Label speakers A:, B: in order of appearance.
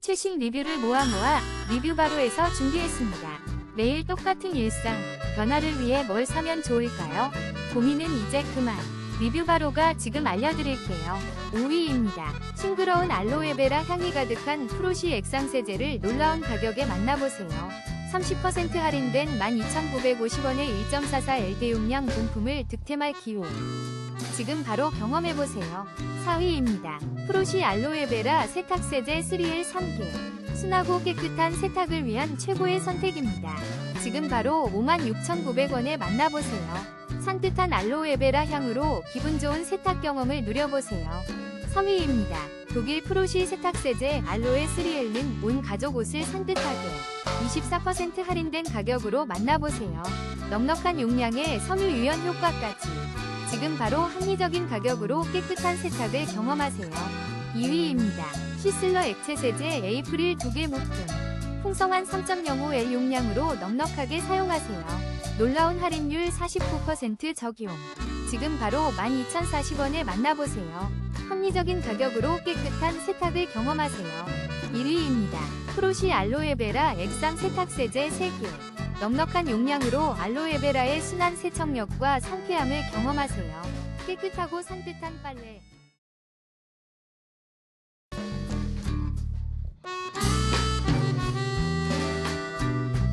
A: 최신 리뷰를 모아 모아 리뷰 바로에서 준비했습니다. 매일 똑같은 일상, 변화를 위해 뭘 사면 좋을까요? 고민은 이제 그만. 리뷰 바로가 지금 알려드릴게요. 5위입니다. 싱그러운 알로에베라 향이 가득한 프로시 액상 세제를 놀라운 가격에 만나보세요. 30% 할인된 12,950원의 1.44LD 용량 본품을 득템할 기회. 지금 바로 경험해보세요. 4위입니다. 프로시 알로에베라 세탁세제 3L 3개. 순하고 깨끗한 세탁을 위한 최고의 선택입니다. 지금 바로 56,900원에 만나보세요. 산뜻한 알로에베라 향으로 기분 좋은 세탁 경험을 누려보세요. 3위입니다. 독일 프로시 세탁세제 알로에 3L은 온 가족 옷을 산뜻하게 24% 할인된 가격으로 만나보세요. 넉넉한 용량에 섬유 유연 효과까지 지금 바로 합리적인 가격으로 깨끗한 세탁을 경험하세요. 2위입니다. 시슬러 액체 세제 에이프릴 2개 묶음. 풍성한 3.05L 용량으로 넉넉하게 사용하세요. 놀라운 할인율 49% 적용. 지금 바로 12,040원에 만나보세요. 합리적인 가격으로 깨끗한 세탁을 경험하세요. 1위입니다. 프로시 알로에베라 액상 세탁세제 3개. 넉넉한 용량으로 알로에베라의 순한 세척력과 상쾌함을 경험하세요. 깨끗하고 산뜻한 빨래.